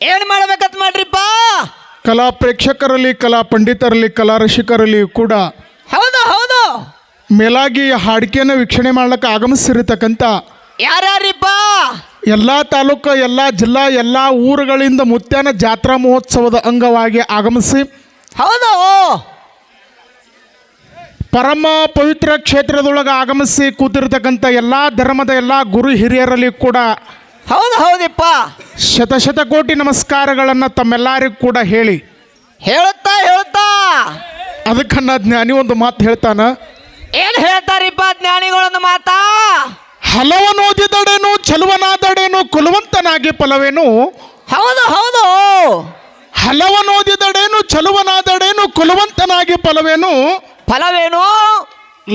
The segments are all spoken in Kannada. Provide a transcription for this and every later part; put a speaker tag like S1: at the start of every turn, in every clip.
S1: ಏನ್ ಮಾಡ್ಬೇಕತ್ ಮಾಡ್ರಿಪ್ಪ
S2: ಕಲಾ ಪ್ರೇಕ್ಷಕರಲ್ಲಿ ಕಲಾ ಪಂಡಿತರಲ್ಲಿ ಕಲಾ ರಸಿಕರಲ್ಲಿ ಕೂಡ
S1: ಹೌದು ಹೌದು.
S2: ಮೇಲಾಗಿ ಹಾಡಿಕೆಯನ್ನು ವೀಕ್ಷಣೆ ಮಾಡ್ಲಿಕ್ಕೆ ಆಗಮಿಸಿರತಕ್ಕಂತ
S1: ಯಾರ್ಯಾರಿಪ್ಪ
S2: ಎಲ್ಲ ತಾಲೂಕು ಎಲ್ಲ ಜಿಲ್ಲಾ ಎಲ್ಲ ಊರುಗಳಿಂದ ಮುತ್ಯಾನ ಜಾತ್ರಾ ಮಹೋತ್ಸವದ ಅಂಗವಾಗಿ ಆಗಮಿಸಿ
S1: ಹೌದು.
S2: ಪರಮ ಪವಿತ್ರ ಕ್ಷೇತ್ರದೊಳಗೆ ಆಗಮಿಸಿ ಕೂತಿರ್ತಕ್ಕಂಥ ಎಲ್ಲ ಧರ್ಮದ ಎಲ್ಲ ಗುರು ಹಿರಿಯರಲ್ಲಿ ಕೂಡ
S1: ಹೌದು ಹೌದಿಪ್ಪ.
S2: ಶತಶತಕೋಟಿ ನಮಸ್ಕಾರಗಳನ್ನು ತಮ್ಮೆಲ್ಲರಿಗೂ ಕೂಡ ಹೇಳಿ.
S1: ಹೇಳುತ್ತಾ ಹೇಳುತ್ತಾ.
S2: ಅದಕ್ಕನ್ನ ಜ್ಞಾನಿ ಒಂದು ಮಾತು ಹೇಳ್ತಾನ.
S1: ಏನ್ ಹೇಳ್ತಾರಿಪ್ಪ ಜ್ಞಾನಿಗಳೊಂದು ಮಾತಾ?
S2: ಹಲವನೋದಿದಡೇನು ಚಲುವನಾದಡೇನು ಕುಲವಂತನಾಗಿ ಫಲವೇನು?
S1: ಹೌದು ಹೌದು.
S2: ಹಲವನೋದಿದಡೇನು ಚಲುವನಾದಡೇನು ಕುಲವಂತನಾಗಿ ಫಲವೇನು?
S1: ಫಲವೇನು?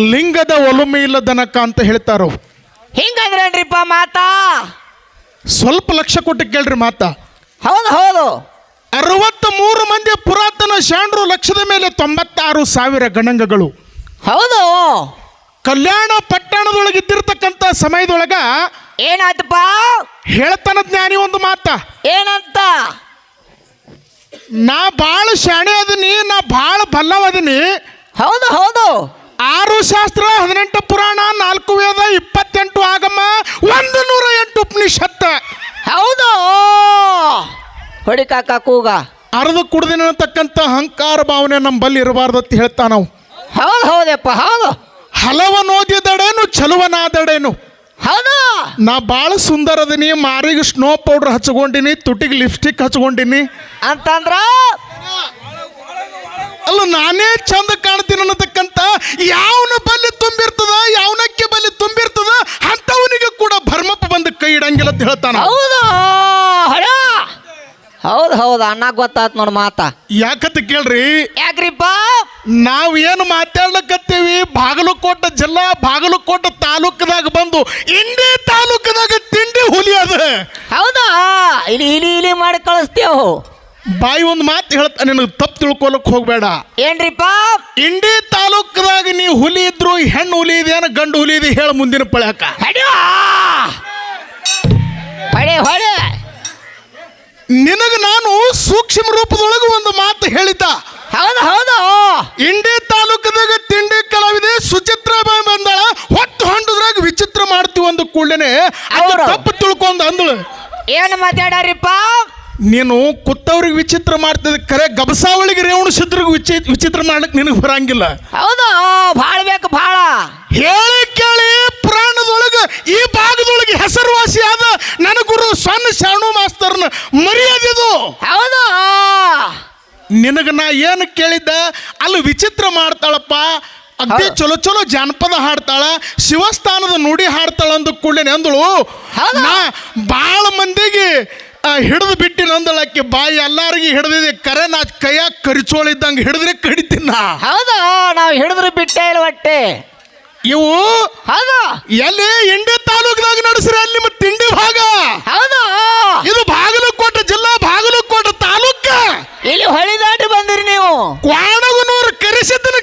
S2: ಲಿಂಗದ ಒಲುಮೆ ಇಲ್ಲದನಕ ಅಂತ ಹೇಳ್ತಾರೋ.
S1: ಹಿಂಗಂದ್ರೇನ್ರಿಪ್ಪ ಮಾತಾ?
S2: ಸ್ವಲ್ಪ ಲಕ್ಷ ಕೊಟ್ಟು ಕೇಳ್ರಿ ಮಾತ.
S1: ಹೌದು ಹೌದು.
S2: ಅರವತ್ತ ಮೂರು ಮಂದಿ ಪುರಾತನ ಶಾಂಡ್ರು ಲಕ್ಷದ ಮೇಲೆ ತೊಂಬತ್ತಾರು ಸಾವಿರ ಗಣಂಗಗಳು.
S1: ಹೌದು.
S2: ಕಲ್ಯಾಣ ಪಟ್ಟಣದೊಳಗೆ ಪಟ್ಟಣದೊಳಗಿದ್ದಿರ್ತಕ್ಕಂಥ ಸಮಯದೊಳಗ
S1: ಏನಾಯ್ತಪ್ಪ?
S2: ಹೇಳ್ತಾನ ಜ್ಞಾನಿ ಒಂದು ಮಾತ.
S1: ಏನಂತ?
S2: ನಾ ಭಾಳ ಶಾಣೆ ಅದೀನಿ ನಾ ಭಾಳ ಬಲ್ಲವದೀನಿ
S1: ಹೌದು ಹೌದು.
S2: ಆರು ಶಾಸ್ತ್ರ ಹದಿನೆಂಟು ಪುರಾಣ ನಾಲ್ಕು ವೇದ ಇಪ್ಪತ್ತೆಂಟು ಆಗಮ ಒಂದು ನೂರ ಎಂಟು ಉಪನಿಷತ್ತ.
S1: ಹೌದು. ಹೊಡಿ ಕಾಕ ಕೂಗ.
S2: ಅರ್ಧ ಕುಡ್ದಿನ ಅನ್ನತಕ್ಕಂಥ ಅಹಂಕಾರ ಭಾವನೆ ನಮ್ಮ ಬಲ್ಲಿ ಇರಬಾರ್ದು ಅಂತ ಹೇಳ್ತಾ ನಾವು.
S1: ಹೌದು ಹೌದಪ್ಪ ಹೌದು.
S2: ಹಲವನೋದಿದಡೇನು ಚಲುವನಾದಡೇನು.
S1: ಹೌದು.
S2: ನಾ ಭಾಳ ಸುಂದರದಿನಿ ಮಾರಿಗೆ ಸ್ನೋ ಪೌಡರ್ ಹಚ್ಕೊಂಡಿನಿ ತುಟಿಗೆ ಲಿಪ್ಸ್ಟಿಕ್ ಹಚ್ಕೊಂಡಿನಿ
S1: ಅಂತಂದ್ರ
S2: ಅಲ್ಲ ನಾನೇ ಚಂದ ಕಾಣ್ತೀನಿ ಅನ್ನತಕ್ಕಂಥ ಯಾವನ ಬಲ್ಲಿ ತುಂಬಿರ್ತದ ಯಾವನಕ್ಕೆ ಬಲ್ಲಿ ತುಂಬಿರ್ತದ ಅಂತವನಿಗೆ ಕೂಡ ಭರ್ಮಪ್ಪ ಬಂದು ಕೈ ಇಡಂಗಿಲ್ಲ ಅಂತ ಹೇಳ್ತಾನ.
S1: ಹೌದು? ಹೌದು ಹೌದು ಅಣ್ಣ ಗೊತ್ತಾತ್ ನೋಡ್ ಮಾತ.
S2: ಯಾಕತ್ತ ಕೇಳ್ರಿ?
S1: ಯಾಕ್ರಿಪ್ಪ
S2: ನಾವು ಏನು ಮಾತಾಡ್ಲಕತ್ತೀವಿ? ಬಾಗಲಕೋಟೆ ಜಿಲ್ಲಾ ಬಾಗಲಕೋಟೆ ತಾಲೂಕದಾಗ ಬಂದು ಇಂಡಿ ತಾಲೂಕದಾಗ ತಿಂಡಿ ಹುಲಿ ಅದ.
S1: ಹೌದಾ? ಇಲ್ಲಿ ಇಲಿ ಇಲಿ ಮಾಡಿ ಕಳಿಸ್ತೇವು
S2: ಬಾಯಿ ಒಂದು ಮಾತು ಹೇಳ್ತಾ ನಿನಗೆ ತಪ್ಪು ತಿಳ್ಕೊಳಕ್ ಹೋಗ್ಬೇಡ.
S1: ಏನ್ರಿಪ್ಪ
S2: ಇಂಡಿ ತಾಲೂಕದಾಗ ನೀ ಹುಲಿ ಇದ್ರು ಹೆಣ್ಣು ಹುಲಿ ಇದೇನ ಗಂಡು ಹುಲಿ ಇದೆ ಹೇಳ ಮುಂದಿನ ಪಳ್ಯಾಕ.
S1: ಹೊಡಿಯೋ! ಹೊಡೆ ಹೊಡೆ!
S2: ನಿನಗ ನಾನು ಸೂಕ್ಷ್ಮ ರೂಪದೊಳಗೆ ಒಂದು ಮಾತು ಹೇಳಿದ್ದ.
S1: ಹೌದು ಹೌದು.
S2: ಇಂಡಿ ತಾಲೂಕದಾಗ ತಿಂಡಿ ಕಲಾವಿದೆ ಸುಚಿತ್ರ ಬಾಯಿ ಬಂದಾಳ ಹೊತ್ತು ಹಂಡದ್ರಾಗ ವಿಚಿತ್ರ ಮಾಡ್ತೀವಿ ಒಂದು ಕೂಡಲೇ
S1: ಅವ್ರು.
S2: ತಪ್ಪು ತಿಳ್ಕೊಂಡು ಅಂದಳು.
S1: ಏನು ಮಾತಾಡಾರಿಪ್ಪ?
S2: ನೀನು ಕುತ್ತವ್ರಿಗೆ ವಿಚಿತ್ರ ಮಾಡ್ತಿದ್ದ ಕರೆ ಗಬಸಾವಳಿಗೆ ರೇವಣ ಸಿದ್ರಿಗೆ ವಿಚಿ ವಿಚಿತ್ರ ಮಾಡಕ್ ನಿನಗೆ ಬರಂಗಿಲ್ಲ.
S1: ಹೌದು ಭಾಳ ಬೇಕು ಭಾಳ.
S2: ಹೇಳಿ ಕೇಳಿ ಪ್ರಾಣದೊಳಗೆ ಈ ಭಾಗದೊಳಗೆ ಹೆಸರುವಾಸಿ ಆದ ನನ್ನ ಗುರು ಸಣ್ಣ ಶರಣು ಮಾಸ್ತರ್ನ ಮರ್ಯಾದಿದು
S1: ಹೌದು
S2: ನಿನಗೆ ನಾ ಏನು ಕೇಳಿದ್ದ? ಅಲ್ಲಿ ವಿಚಿತ್ರ ಮಾಡ್ತಾಳಪ್ಪ.
S1: ಅದೇ.
S2: ಚಲೋ ಚಲೋ ಜಾನಪದ ಹಾಡ್ತಾಳ ಶಿವಸ್ಥಾನದ ನುಡಿ ಹಾಡ್ತಾಳ ಅಂದ ಕೂಡಲೇ ಅಂದಳು.
S1: ಹೌದು.
S2: ನಾ ಭಾಳ ಮಂದಿಗೆ ಹಿಡಿದು ಬಿಟ್ಟಿನ ಅಂದಳಕ್ಕೆ ಬಾಯಿ ಎಲ್ಲಾರಿಗೆ ಹಿಡಿದಿದೆ. ಕರೆ ನಾ ಕೈಯಾಗ ಕರಿಚೋಳಿದ್ದಂಗೆ ಹಿಡಿದ್ರೆ ಕಡಿತೀನಿ
S1: ಹೌದು ನಾವು ಹಿಡಿದ್ರೆ ಬಿಟ್ಟೇ ಇಲ್ಲ ಒಟ್ಟೆ.
S2: ಇವು
S1: ಹೌದಾ.
S2: ಎಲ್ಲಿ ಇಂಡಿ ತಾಲೂಕದಾಗ ನಡೆಸ್ರಿ ಅಲ್ಲಿ ನಿಮ್ಮ ತಿಂಡಿ ಭಾಗ?
S1: ಹೌದು.
S2: ಇದು ಬಾಗಲಕೋಟೆ ಜಿಲ್ಲಾ ಬಾಗಲಕೋಟೆ ತಾಲೂಕ.
S1: ಇಲ್ಲಿ ಹೊಳಿ ದಾಟಿ ಬಂದಿರಿ ನೀವು.
S2: ಕ್ವಾಣಗನೂರು ಕರಿಸಿದ್ದನ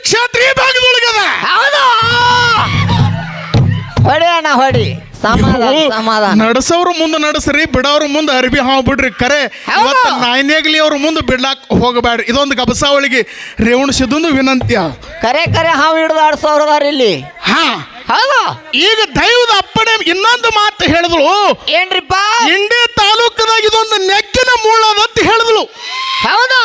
S1: ಹೊಡಿ ಅಣ್ಣ ಹೊಡಿ. ಸಮಾಧಾನ ಸಮಾಧಾನ.
S2: ನಡೆಸೋರು ಮುಂದೆ ನಡೆಸ್ರಿ ಬಿಡೋರು ಮುಂದೆ ಅರ್ಬಿ ಹಾವು ಬಿಡ್ರಿ. ಕರೆ. ಇವತ್ತು ನಾಯಿನೇಗ್ಲಿ ಅವ್ರ ಮುಂದೆ ಬಿಡ್ಲಾಕ್ ಹೋಗಬೇಡ್ರಿ. ಇದೊಂದು ಗಬಸಾವಳಿಗೆ ರೇವಣ ಸಿದ್ದಂದು ವಿನಂತಿ
S1: ಕರೆ ಕರೆ ಹಾವು ಹಿಡಿದು ಆಡ್ಸೋರದಾರ ಇಲ್ಲಿ.
S2: ಹಾ.
S1: ಹೌದು.
S2: ಈಗ ದೈವದ ಅಪ್ಪಣೆ ಇನ್ನೊಂದು ಮಾತು ಹೇಳಿದಳು
S1: ಏನ್ರಿಪ್ಪ?
S2: ಇಂಡಿ ತಾಲೂಕದಾಗ ಇದೊಂದು ನೆಕ್ಕಿನ ಮೂಳದ ಅಂತ ಹೇಳಿದಳು
S1: ಹೌದು.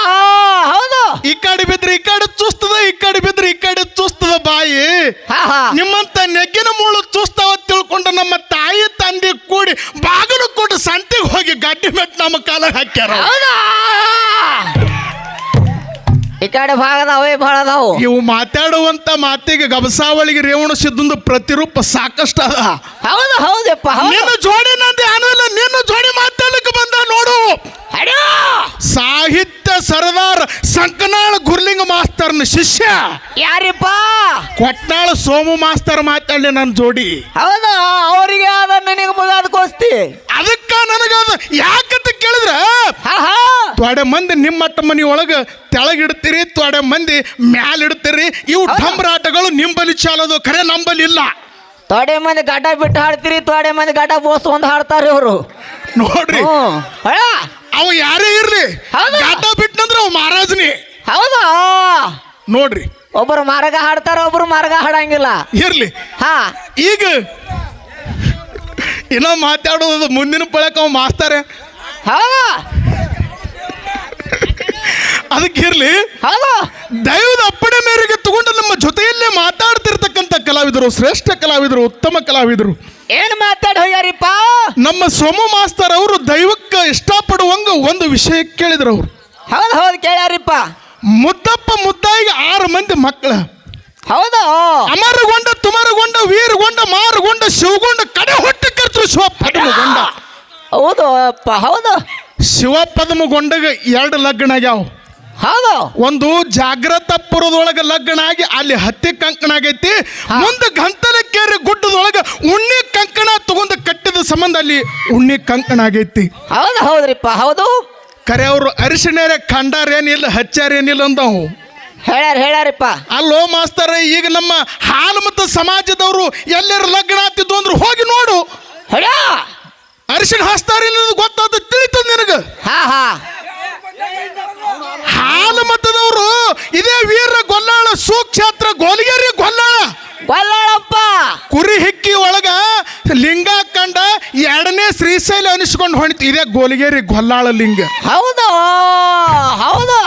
S1: ಹೌದು.
S2: ಈ ಕಡೆ ಬಿದ್ರೆ ಈ ಕಡೆ ಚುಸ್ತದ ಈ ಕಡೆ ಬಿದ್ರೆ ಈ ಕಡೆ ಚುಸ್ತದ ಬಾಯಿ. ನಿಮ್ಮಂತ ನೆಕ್ಕಿನ ಮೂಳು ಚುಸ್ತಾವ ತಿಳ್ಕೊಂಡು ನಮ್ಮ ತಾಯಿ ತಂದೆ ಕೂಡಿ ಬಾಗಿಲು ಕೊಟ್ಟು ಸಂತೆಗೆ ಹೋಗಿ ಗಡ್ಡಿ ಮೆಟ್ಟು ನಮ್ಮ ಕಾಲ ಹಾಕ್ಯಾರ
S1: ಹೌದಾ? ಈ ಕಡೆ ಭಾಗದಾವೇ ಭಾಳ ಅದಾವು
S2: ಇವು ಮಾತಾಡುವಂತ ಮಾತಿಗೆ ಗಬಸಾವಳಿಗೆ ರೇವಣ ಸಿದ್ದಂದು ಪ್ರತಿರೂಪ ಸಾಕಷ್ಟು ಅದ.
S1: ಹೌದು ಹೌದಪ್ಪ ಹೌದು.
S2: ನಿನ್ನ ಜೋಡಿ ನಂದಿ ಆನಲ್ಲ ನಿನ್ನ ಜೋಡಿ ಮಾತಾಡಲಿಕ್ಕೆ ಬಂದ ನೋಡು. ಸಾಹಿತ್ಯ ಸರದಾರ್ ಸಂಕನಾಳ ಗುರ್ಲಿಂಗ ಮಾಸ್ತರ್ನ ಶಿಷ್ಯ.
S1: ಯಾರಿಪ್ಪ?
S2: ಕೊಟ್ಟಾಳ ಸೋಮು ಮಾಸ್ತರ್ ಮಾತಾಡಲಿ ನನ್ನ ಜೋಡಿ.
S1: ಹೌದು? ನಿನಗೆ ಮುಗಾದ ಕೋಸ್ತಿ?
S2: ಅದಕ್ಕ ನನಗ ಯಾಕಂತ ಕೇಳಿದ್ರ
S1: ತೊಡೆ ಮಂದಿ
S2: ತ್ವಾಡೆ ಮಂದಿ ನಿಮ್ಮ ಮನಿ ಒಳಗ ತೆಳಗಿಡ್ತೀರಿ ತೊಡೆ ಮಂದಿ ಮ್ಯಾಲ ಇಡ್ತೀರಿ ಇವು ಡಂಬ್ರಾಟಗಳು ನಿಂಬಲಿ ಚಾಲೋದು ಖರೆ ನಂಬಲಿ ಇಲ್ಲ.
S1: ತೊಡೆ ಮಂದಿ ಗಡ್ಡ ಬಿಟ್ಟು ಹಾಡ್ತೀರಿ ತೊಡೆ ಮಂದಿ ಗಡ್ಡ ಒಂದು ಹಾಡ್ತಾರೆ ಇವರು
S2: ನೋಡ್ರಿ ಅವು ಯಾರೇ ಇರ್ಲಿ. ಗಾಟ ಬಿಟ್ನಂದ್ರ ಅವ ಮಹಾರಾಜನೇ.
S1: ಹೌದಾ?
S2: ನೋಡ್ರಿ.
S1: ಒಬ್ರು ಮಾರ್ಗ ಹಾಡ್ತಾರ ಒಬ್ರು ಮಾರ್ಗ ಹಾಡಂಗಿಲ್ಲ.
S2: ಇರ್ಲಿ.
S1: ಹಾ.
S2: ಈಗ ಇನ್ನ ಮಾತಾಡೋದು ಮುಂದಿನ ಪಳಕ ಅವ ಮಾಸ್ತಾರೆ.
S1: ಅದಕ್ಕಿರ್ಲಿ
S2: ಅದಕ್ಕೆ ಇರ್ಲಿ
S1: ಹೌದು.
S2: ದೈವದ ಅಪ್ಪಣೆ ಮೇರೆಗೆ ತಗೊಂಡು ನಮ್ಮ ಜೊತೆಯಲ್ಲೇ ಮಾತಾಡ್ತಿರ್ತಕ್ಕಂಥ ಕಲಾವಿದರು ಶ್ರೇಷ್ಠ ಕಲಾವಿದರು ಉತ್ತಮ ಕಲಾವಿದರು.
S1: ಏನು ಮಾತಾಡ ಹೋಗ್ಯಾರಿಪ್ಪ
S2: ನಮ್ಮ ಸೋಮ ಮಾಸ್ತರ್ ಅವರು ದೈವಕ್ಕೆ ಇಷ್ಟಪಡುವಂಗ ಒಂದು ವಿಷಯ ಕೇಳಿದ್ರು ಅವರು.
S1: ಹೌದು ಹೌದು ಕೇಳ್ಯಾರಿಪ್ಪ.
S2: ಮುದ್ದಪ್ಪ ಮುದ್ದಾಯಿಗೆ ಆರು ಮಂದಿ ಮಕ್ಕಳ.
S1: ಹೌದು.
S2: ಅಮರಗೊಂಡ ತುಮರಗೊಂಡ ವೀರಗೊಂಡ ಮಾರುಗೊಂಡ ಶಿವಗೊಂಡ ಕಡೆ ಹೊಟ್ಟೆ ಕರ್ತರು ಶಿವ ಪದ್ಮಗೊಂಡ
S1: ಹೌದು ಅಪ್ಪ ಹೌದು.
S2: ಶಿವ ಪದ್ಮಗೊಂಡಗ ಎರಡು ಲಗ್ನ ಆಗ್ಯಾವ.
S1: ಹೌದು.
S2: ಒಂದು ಜಾಗ್ರತಪುರದೊಳಗ ಲಗ್ನ ಆಗಿ ಅಲ್ಲಿ ಹತ್ತಿ ಕಂಕಣ ಆಗೈತಿ. ಮುಂದೆ ಗಂಟಲಕ್ಕೇರಿ ಗುಡ್ಡದೊಳಗೆ ಉಣ್ಣಿ ಕಂಕಣ ತಗೊಂಡು ಕಟ್ಟಿದ ಸಂಬಂಧ ಅಲ್ಲಿ ಉಣ್ಣಿ ಕಂಕಣ ಆಗೈತಿ.
S1: ಹೌದು ಹೌದ್ರಿಪ್ಪ ಹೌದು.
S2: ಕರೆ ಅವರು ಅರಿಶಿಣೇರೆ ಕಂಡಾರೇನಿಲ್ಲ ಹಚ್ಚಾರೇನಿಲ್ಲ ಅಂದವು.
S1: ಹೇಳ್ಯಾರ ಹೇಳ್ಯಾರಪ್ಪ.
S2: ಅಲ್ಲೋ ಮಾಸ್ತರ ಈಗ ನಮ್ಮ ಹಾಲು ಮತ್ತು ಸಮಾಜದವರು ಎಲ್ಲರ ಲಗ್ನ ಆಗ್ತಿದ್ದು ಅಂದ್ರೆ ಹೋಗಿ ನೋಡು.
S1: ಹೊಳ
S2: ಹಸ್ತಾರಿ ಹಚ್ತಾರಿಲ್ಲ ಗೊತ್ತಾದ ತಿಳಿತದ ನಿನಗ?
S1: ಹಾ ಹಾ.
S2: ಹಾಲು ಮತದವರು ಇದೇ ವೀರ ಗೊಲ್ಲಾಳ ಸೂಕ್ಷೇತ್ರ ಗೋಲಿಗೇರಿ ಗೊಲ್ಲಾಳ.
S1: ಗೊಲ್ಲಾಳಪ್ಪ.
S2: ಕುರಿ ಹಿಕ್ಕಿ ಒಳಗ ಲಿಂಗ ಕಂಡ ಎರಡನೇ ಶ್ರೀಶೈಲ ಅನಿಸ್ಕೊಂಡು ಹೊಣಿತು ಇದೇ ಗೋಲಿಗೇರಿ ಗೊಲ್ಲಾಳ ಲಿಂಗ.
S1: ಹೌದು ಹೌದು.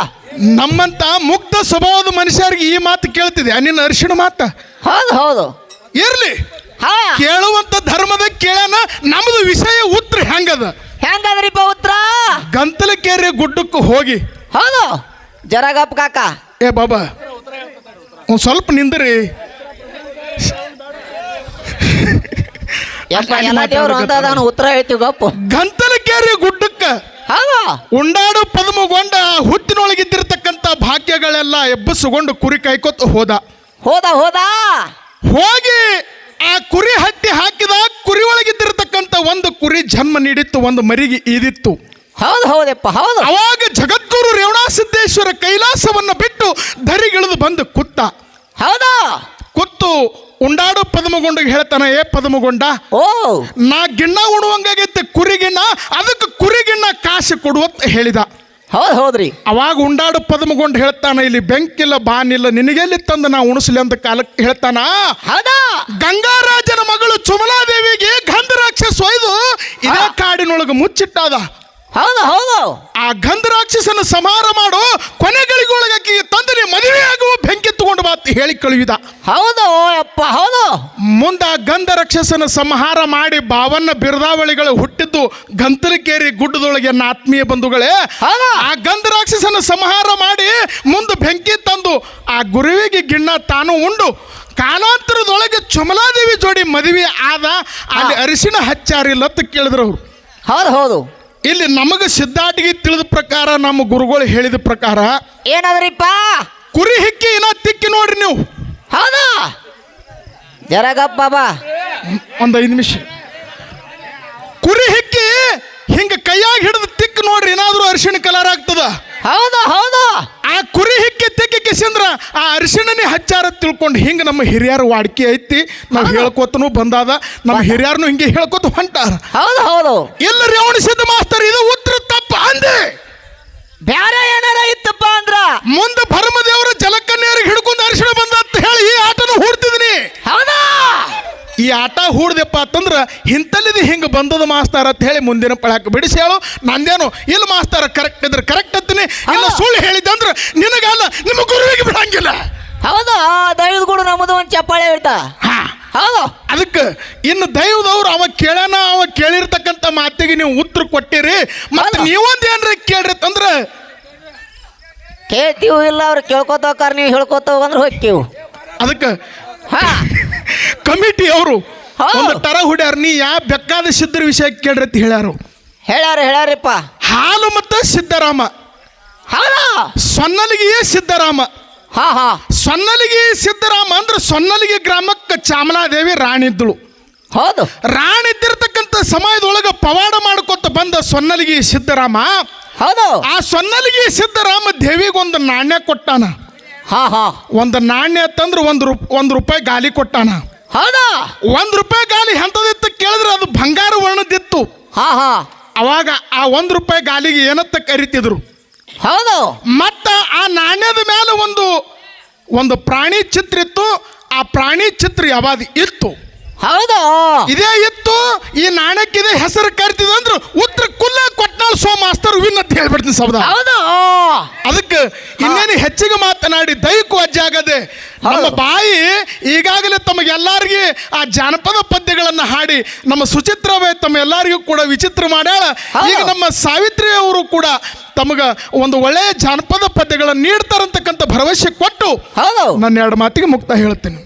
S2: ನಮ್ಮಂತ ಮುಕ್ತ ಸ್ವಭಾವದ ಮನುಷ್ಯರಿಗೆ ಈ ಮಾತು ಕೇಳ್ತಿದೆ ನಿನ್ನ ಅರಿಶಿಣ ಮಾತ?
S1: ಹೌದು ಹೌದು.
S2: ಇರ್ಲಿ. ಕೇಳನ? ನಮ್ದು ವಿಷಯ ಉತ್ತರ ಹೆಂಗದ?
S1: ಹೆಂಗದ್ರಿಪ್ಪ ಉತ್ತರ
S2: ಗಂತಲಕೇರಿ ಗುಡ್ಡಕ್ಕೆ ಹೋಗಿ.
S1: ಹೌದು. ಜರಗಪ್ಪ ಕಾಕ.
S2: ಏ ಬಾಬಾ ಒಂದ್ ಸ್ವಲ್ಪ ನಿಂದ್ರಿ.
S1: ಎಲ್ಲ ದೇವ್ರು ಅಂತ ಅದಾನ ಉತ್ತರ ಹೇಳ್ತೀವಿ ಗಪ್ಪು.
S2: ಗಂತಲಕೇರಿ ಗುಡ್ಡಕ್ಕ.
S1: ಹೌದು.
S2: ಉಂಡಾಡು ಪದ್ಮಗೊಂಡ ಹುಟ್ಟಿನೊಳಗಿದ್ದಿರ್ತಕ್ಕಂಥ ಭಾಗ್ಯಗಳೆಲ್ಲ ಎಬ್ಬಸುಗೊಂಡು ಕುರಿ ಕಾಯ್ಕೊತ ಹೋದ.
S1: ಹೋದ ಹೋದ.
S2: ಹೋಗಿ ಆ ಕುರಿ ಹಟ್ಟಿ ಹಾಕಿದ ಕುರಿ ಒಳಗಿದ್ದಿರತಕ್ಕಂಥ ಒಂದು ಕುರಿ ಜನ್ಮ ನೀಡಿತ್ತು ಒಂದು ಮರಿಗೆ ಈದಿತ್ತು.
S1: ಹೌದು ಹೌದಪ್ಪ ಹೌದು.
S2: ಅವಾಗ ಜಗದ್ಗುರು ರೇವಣಾಸಿದ್ದೇಶ್ವರ ಕೈಲಾಸವನ್ನು ಬಿಟ್ಟು ಧರಿಗಿಳಿದು ಬಂದು ಕುತ್ತ.
S1: ಹೌದಾ?
S2: ಕುತ್ತು ಉಂಡಾಡು ಪದ್ಮಗೊಂಡಿಗೆ ಹೇಳ್ತಾನ ಏ ಪದ್ಮಗೊಂಡ
S1: ಓ.
S2: ನಾ ಗಿಣ್ಣ ಉಣುವಂಗಾಗೈತೆ ಕುರಿಗಿಣ್ಣ ಅದಕ್ಕೆ ಕುರಿಗಿಣ್ಣ ಕಾಸು ಕೊಡುವಂತ ಹೇಳಿದ.
S1: ಹೌದು ಹೌದ್ರಿ.
S2: ಅವಾಗ ಉಂಡಾಡು ಪದ್ಮಗೊಂಡು ಹೇಳ್ತಾನ ಇಲ್ಲಿ ಬೆಂಕಿಲ್ಲ ಬಾನಿಲ್ಲ ನಿನಗೆಲ್ಲಿ ತಂದು ನಾ ಉಣಿಸ್ಲಿ ಅಂತ ಕಾಲಕ್ಕೆ ಹೇಳ್ತಾನ?
S1: ಹೌದಾ?
S2: ಗಂಗಾರಾಜನ ಕಾಡಿನೊಳಗೆ ಮುಚ್ಚಿಟ್ಟಾದ?
S1: ಹೌದು ಹೌದು.
S2: ಆ ಗಂಧರಾಕ್ಷಸನ ಸಂಹಾರ ಮಾಡು ಕೊನೆಗಳಿಗೊಳಗೆ ತಂದನೆ ನೀ ಮದುವೆ ಆಗುವ ಬೆಂಕಿ ತಗೊಂಡು ಮಾತು ಹೇಳಿ ಕಳುಹಿದ.
S1: ಹೌದು ಅಪ್ಪ ಹೌದು.
S2: ಮುಂದೆ ಗಂಧ ರಾಕ್ಷಸನ ಸಂಹಾರ ಮಾಡಿ ಬಾವನ್ನ ಬಿರದಾವಳಿಗಳು ಹುಟ್ಟಿದ್ದು ಗಂತಲಕೇರಿ ಗುಡ್ಡದೊಳಗೆ ನನ್ನ ಆತ್ಮೀಯ ಬಂಧುಗಳೇ. ಆ ಗಂಧ ರಾಕ್ಷಸನ ಸಂಹಾರ ಮಾಡಿ ಮುಂದೆ ಬೆಂಕಿ ತಂದು ಆ ಗುರುವಿಗೆ ಗಿಣ್ಣ ತಾನು ಉಂಡು. ಕಾಲಾಂತರದೊಳಗೆ ಚುಮಲಾದೇವಿ ಜೋಡಿ ಮದುವೆ ಆದ ಅಲ್ಲಿ ಅರಿಶಿನ ಹಚ್ಚಾರಿಲ್ಲ ಅಂತ ಕೇಳಿದ್ರು ಅವ್ರು.
S1: ಹೌದು ಹೌದು.
S2: ಇಲ್ಲಿ ನಮಗೆ ಸಿದ್ಧಾಟಿಗೆ ತಿಳಿದ ಪ್ರಕಾರ ನಮ್ಮ ಗುರುಗಳು ಹೇಳಿದ ಪ್ರಕಾರ
S1: ಏನದ್ರಿಪ್ಪ?
S2: ಕುರಿ ಹಿಕ್ಕಿ ಇನ್ನ ತಿಕ್ಕಿ ನೋಡ್ರಿ ನೀವು.
S1: ಹೌದಾ? ಜರಗಪ್ಪ ಬಾ.
S2: ಒಂದು ಐದು ನಿಮಿಷ ಕುರಿ ಹಿಕ್ಕಿ ಹಿಂಗ ಕೈಯಾಗ ಹಿಡಿದು ತಿಕ್ ನೋಡ್ರಿ ಏನಾದ್ರೂ ಅರಿಶಿಣ ಕಲರ್ ಆಗ್ತದ
S1: ಹೌದು ಹೌದು
S2: ಆ ಕುರಿ ಹಿಕ್ಕಿ ತಿಕ್ಕಿ ಕಿಸಂದ್ರ ಆ ಅರಿಶಿಣನೇ ಹಚ್ಚಾರ ಹಿಂಗೆ ನಮ್ಮ ಹಿರಿಯರ ವಾಡಿಕೆ ಐತಿ ನಾವು ಹೇಳ್ಕೊತನು ಬಂದಾದ ನಮ್ಮ ಹಿರಿಯರ್ನು ಹಿಂಗೆ ಹೇಳ್ಕೊತ ಹೊಂಟಾರ.
S1: ಹೌದು ಹೌದು.
S2: ಎಲ್ಲರೂ ಸಿದ್ಧ ಮಾಸ್ತರ್ ಇದು ಉತ್ತರ ತಪ್ಪ ಅಂದೆ.
S1: ಬೇರೆ ಏನಾರ ಇತ್ತಪ್ಪ ಅಂದ್ರ?
S2: ಮುಂದೆ ಭರಮದೇವರ ಜಲಕನ್ಯರಿಗೆ ಹಿಡ್ಕೊಂಡು ಅರಿಶಿಣ ಬಂದ ಅಂತ ಹೇಳಿ ಈ ಆಟನ ಹೂಡ್ತಿದ್ದೀನಿ
S1: ಹೌದಾ?
S2: ಈ ಆಟ ಹೂಡ್ದಪ್ಪ ಅಂತಂದ್ರ ಇಂತಲ್ಲಿದ ಹಿಂಗೆ ಬಂದದ ಮಾಸ್ತಾರ ಅಂತ ಹೇಳಿ ಮುಂದಿನ ಪಳಕ್ಕೆ ಬಿಡಿಸಿ ಹೇಳು. ನಂದೇನು ಇಲ್ಲ ಮಾಸ್ತಾರ ಕರೆಕ್ಟ್ ಇದ್ರೆ ಕರೆಕ್ಟ್ ಅಂತೀನಿ. ಇಲ್ಲ. ಸುಳ್ಳು ಹೇಳಿದ್ದಂದ್ರೆ ನಿನಗಲ್ಲ ನಿಮ್ಮ ಗುರುವಿಗೆ ಬಿಡಂಗಿಲ್ಲ.
S1: ಹೌದು ದೈವದ ಕೂಡ ನಮ್ಮದು ಒಂದು ಚಪ್ಪಾಳೆ ಹೇಳ್ತಾ
S2: ಹಾ.
S1: ಹೌದು.
S2: ಅದಕ್ಕೆ ಇನ್ನು ದೈವದವ್ರು ಅವ ಕೇಳೋಣ ಅವ ಕೇಳಿರ್ತಕ್ಕಂಥ ಮಾತಿಗೆ ನೀವು ಉತ್ತರ ಕೊಟ್ಟಿರಿ. ಮತ್ತೆ. ನೀವೊಂದು ಏನ್ರಿ ಕೇಳ್ರಿ ತಂದ್ರೆ?
S1: ಕೇಳ್ತೀವಿ ಇಲ್ಲ ಅವ್ರು ಕೇಳ್ಕೊತ ಹೋಗಾರ ನೀವು ಹೇಳ್ಕೊತಾವ ಅಂದ್ರೆ ಹೋಗ್ತೀವಿ.
S2: ಅದಕ್ಕೆ
S1: ಹಾ.
S2: ಕಮಿಟಿ ಅವರು. ಒಂದು ತರ ಹುಡ್ಯಾರ ನೀ ಯಾ ಬೇಕಾದ ಸಿದ್ಧರ ವಿಷಯ ಕೇಳ್ರಿ ಅಂತ ಹೇಳ್ಯಾರು.
S1: ಹೇಳ್ಯಾರ ಹೇಳ್ಯಾರಿಪ್ಪ.
S2: ಹಾಲು ಮತ್ತು ಸಿದ್ದರಾಮ.
S1: ಹೌದಾ.
S2: ಸೊನ್ನಲಿಗೆ ಸಿದ್ದರಾಮ.
S1: ಹಾ ಹಾ.
S2: ಸೊನ್ನಲಿಗೆ ಸಿದ್ದರಾಮ ಅಂದ್ರೆ ಸೊನ್ನಲಿಗೆ ಗ್ರಾಮಕ್ಕೆ ಚಾಮಲಾದೇವಿ ರಾಣಿದ್ದಳು
S1: ಹೌದು.
S2: ರಾಣಿದ್ದಿರ್ತಕ್ಕಂಥ ಸಮಯದೊಳಗೆ ಪವಾಡ ಮಾಡ್ಕೊತ ಬಂದ ಸೊನ್ನಲಿಗೆ ಸಿದ್ದರಾಮ
S1: ಹೌದು.
S2: ಆ ಸೊನ್ನಲಿಗೆ ಸಿದ್ದರಾಮ ದೇವಿಗೊಂದು ನಾಣ್ಯ ಕೊಟ್ಟಾನ.
S1: ಹಾ ಹಾ.
S2: ಒಂದು ನಾಣ್ಯ ತಂದ್ರೆ ಒಂದು ರೂಪ್ ಒಂದು ರೂಪಾಯಿ ಗಾಲಿ ಕೊಟ್ಟಾನ.
S1: ಹೌದಾ?
S2: ಒಂದು ರೂಪಾಯಿ ಗಾಲಿ ಎಂಥದಿತ್ತು ಕೇಳಿದ್ರೆ ಅದು ಬಂಗಾರ ವರ್ಣದಿತ್ತು
S1: ಹಾ ಹಾ.
S2: ಅವಾಗ ಆ ಒಂದು ರೂಪಾಯಿ ಗಾಲಿಗೆ ಏನತ್ತ ಕರಿತಿದ್ರು.
S1: ಹೌದು.
S2: ಮತ್ತ ಆ ನಾಣ್ಯದ ಮೇಲೆ ಒಂದು ಒಂದು ಪ್ರಾಣಿ ಚಿತ್ರ ಇತ್ತು. ಆ ಪ್ರಾಣಿ ಚಿತ್ರ ಯಾವಾಗ ಇತ್ತು?
S1: ಹೌದು.
S2: ಇದೇ ಇತ್ತು. ಈ ನಾಣ್ಯಕ್ಕಿದೆ ಹೆಸರು ಕರಿತಿದ ಅಂದ್ರೆ ಉತ್ತರ ಕುಲ್ಲ ಕೊಟ್ನಾಳ್ ಸೋ ಮಾಸ್ತರ್ ವಿನ್ ಅಂತ ಹೇಳ್ಬಿಡ್ತೀನಿ ಸಬ್ದ
S1: ಹೌದು.
S2: ಅದಕ್ಕೆ ಇನ್ನೇನು ಹೆಚ್ಚಿಗೆ ಮಾತನಾಡಿ ದೈಹಿಕ ಆಗದೆ ನಮ್ಮ ಬಾಯಿ ಈಗಾಗಲೇ ತಮಗೆಲ್ಲರಿಗೆ ಆ ಜಾನಪದ ಪದ್ಯಗಳನ್ನು ಹಾಡಿ ನಮ್ಮ ಸುಚಿತ್ರವೇ ತಮ್ಮ ಎಲ್ಲರಿಗೂ ಕೂಡ ವಿಚಿತ್ರ ಮಾಡ್ಯಾಳ. ಈಗ ನಮ್ಮ ಸಾವಿತ್ರಿ ಅವರು ಕೂಡ ತಮಗ ಒಂದು ಒಳ್ಳೆಯ ಜಾನಪದ ಪದ್ಯಗಳನ್ನು ನೀಡ್ತಾರಂತಕ್ಕಂಥ ಭರವಸೆ ಕೊಟ್ಟು ನನ್ನ ಎರಡು ಮಾತಿಗೆ ಮುಕ್ತ ಹೇಳ್ತೇನೆ.